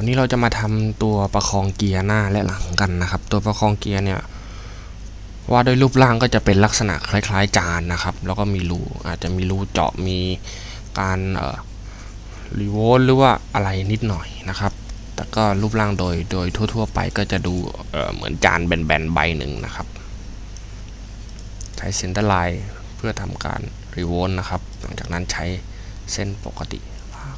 วันนี้เราจะมาทำตัวประคองเกียร์หน้าและหลังกันนะครับ ตัวประคองเกียร์เนี่ยว่าโดยรูปร่างก็จะเป็นลักษณะคล้าย ๆ จานนะครับ แล้วก็มีรูอาจจะมีรูเจาะมีการเอ่อรีโวลหรือว่าอะไรนิดหน่อยนะครับ แต่ก็รูปร่างโดยโดยทั่ว ๆ ไปก็จะดูเอ่อเหมือนจานแบนๆใบหนึ่งนะครับ ใช้เซนเตอร์ไลน์เพื่อทำการรีโวลนะครับ หลังจากนั้นใช้เส้นปกติพา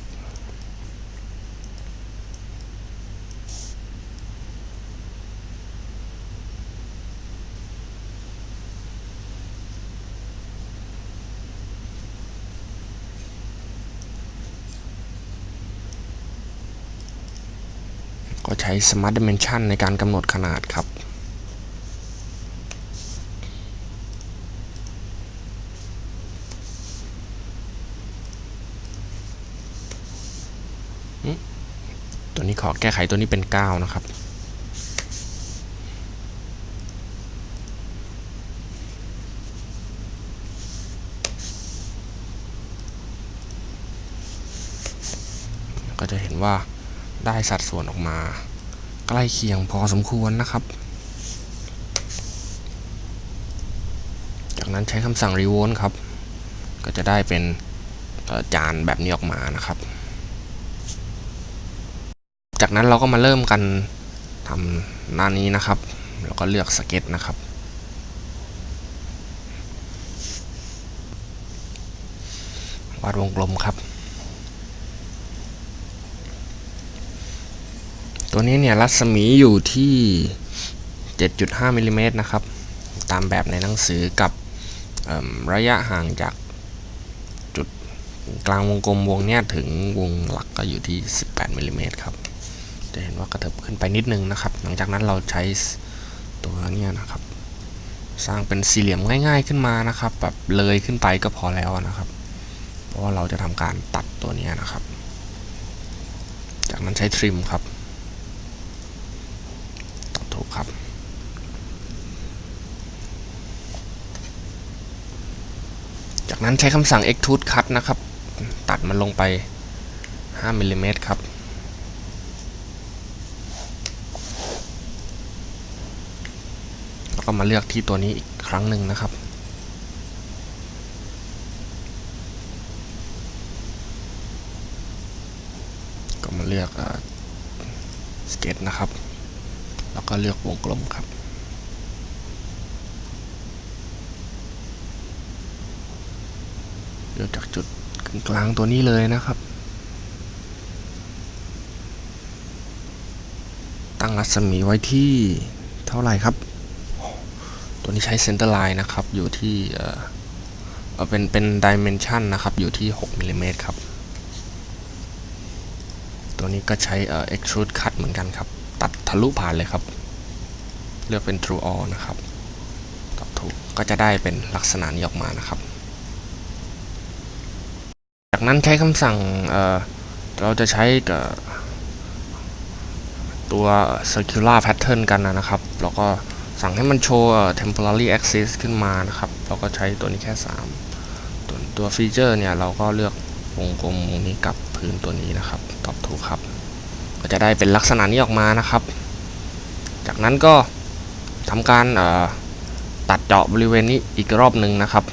ก็ใช้ Smart Dimension ในการกำหนดขนาดครับ ตัวนี้ขอแก้ไขตัวนี้เป็น 9 นะครับก็จะเห็นว่า ได้สัดส่วนออกมา ใกล้เคียงพอสมควรนะครับ จากนั้นใช้คำสั่ง revolt ครับ ก็จะได้เป็นจานแบบนี้ออกมานะครับ จากนั้นเราก็มาเริ่มกันทำหน้านี้นะครับ แล้วก็เลือกสเก็ตนะครับวาดวงกลมครับ ตัวนี้เนี่ยรัศมีอยู่ที่ 7.5มิลลิเมตรนะครับ ตามแบบในหนังสือกับระยะห่างจากจุดกลางวงกลมวงเนี้ยถึงวงหลักก็อยู่ที่ 18มิลลิเมตรครับ จะเห็นว่ากระเถิบขึ้นไปนิดนึงนะครับ หลังจากนั้นเราใช้ตัวเนี้ยนะครับ สร้างเป็นสี่เหลี่ยมง่าย ๆขึ้นมานะครับแบบเลยขึ้นไปก็พอแล้วนะครับ เพราะว่าเราจะทำการตัดตัวนี้นะครับ จากนั้นใช้ทริมครับ ตอบถูกครับ จาก นั้นใช้คำสั่ง extrude cut นะครับ ตัดมันลงไป 5มิลลิเมตรครับ แล้วก็มาเลือกที่ตัวนี้อีกครั้งหนึ่งนะครับ ก็มาเลือกสเก็ตนะครับ แล้วก็เลือกวงกลมครับ เลือกจากจุดกลางตัวนี้เลยนะครับ ตั้งรัศมีไว้ที่เท่าไหร่ครับ ตัวนี้ใช้เซนเตอร์ไลน์นะครับ อยู่ที่เออเป็นเป็นดิเมนชันนะครับ อยู่ที่ 6มิลลิเมตรครับ ตัวนี้ก็ใช้เอ่อ extrude cut เหมือนกันครับ ตัดทะลุผ่านเลยครับ เลือกเป็น true all นะครับตอบถูกก็จะได้เป็นลักษณะนี้ออกมานะครับ จากนั้นใช้คำสั่งเเราจะใช้กับตัว circular pattern กันนะครับ แล้วก็สั่งให้มันโชว์ temporary axis ขึ้นมานะครับ เราก็ใช้ตัวนี้แค่ 3 ตัวตัวฟีเจอร์เนี่ยเราก็เลือกวงกลมวงนี้กับพื้นตัวนี้นะครับ ตอบถูกครับ ก็จะได้เป็นลักษณะนี้ออกมานะครับ จากนั้นก็ทำการตัดเจาะบริเวณนี้อีกรอบหนึ่งนะครับ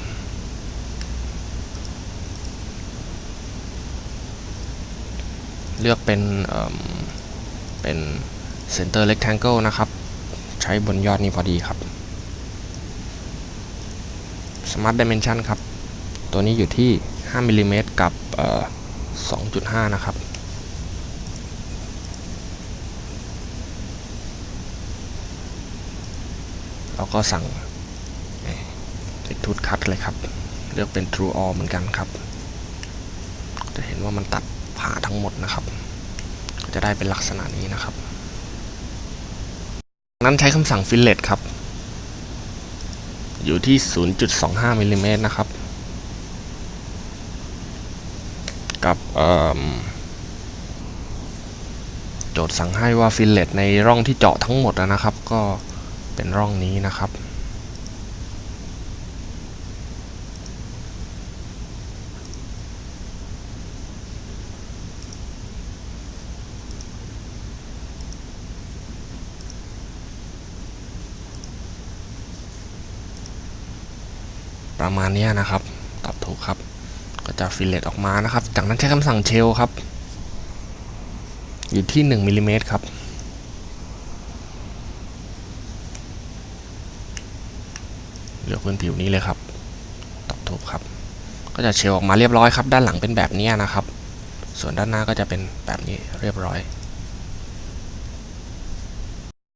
เลือกเป็นเเป็น center rectangle นะครับ ใช้บนยอดนี้พอดีครับ smart dimension ครับ ตัวนี้อยู่ที่ 5มิลลิเมตรกับเอ่อ2.5 นะครับแล้วก็สั่งเ e กทูดคัตเลยครับ เลือกเป็น true all เหมือนกันครับ จะเห็นว่ามันตัด ผ่าทั้งหมดนะครับ ก็จะได้เป็นลักษณะนี้นะครับ นั้นใช้คำสั่ง fillet ครับ อยู่ที่ 0.25มิลลิเมตรนะครับ กับโจทย์สั่งให้ว่า fillet ในร่องที่เจาะทั้งหมดนะครับ ก็เป็นร่องนี้นะครับ ประมาณนี้นะครับตอบถูกครับ ก็จะฟิลเลตออกมานะครับ จากนั้นใช้คำสั่งเชลครับ อยู่ที่1มิลลิเมตรครับเหลือพื้นผิวนี้เลยครับตอบถูกครับ ก็จะเชลออกมาเรียบร้อยครับ ด้านหลังเป็นแบบนี้นะครับ ส่วนด้านหน้าก็จะเป็นแบบนี้เรียบร้อย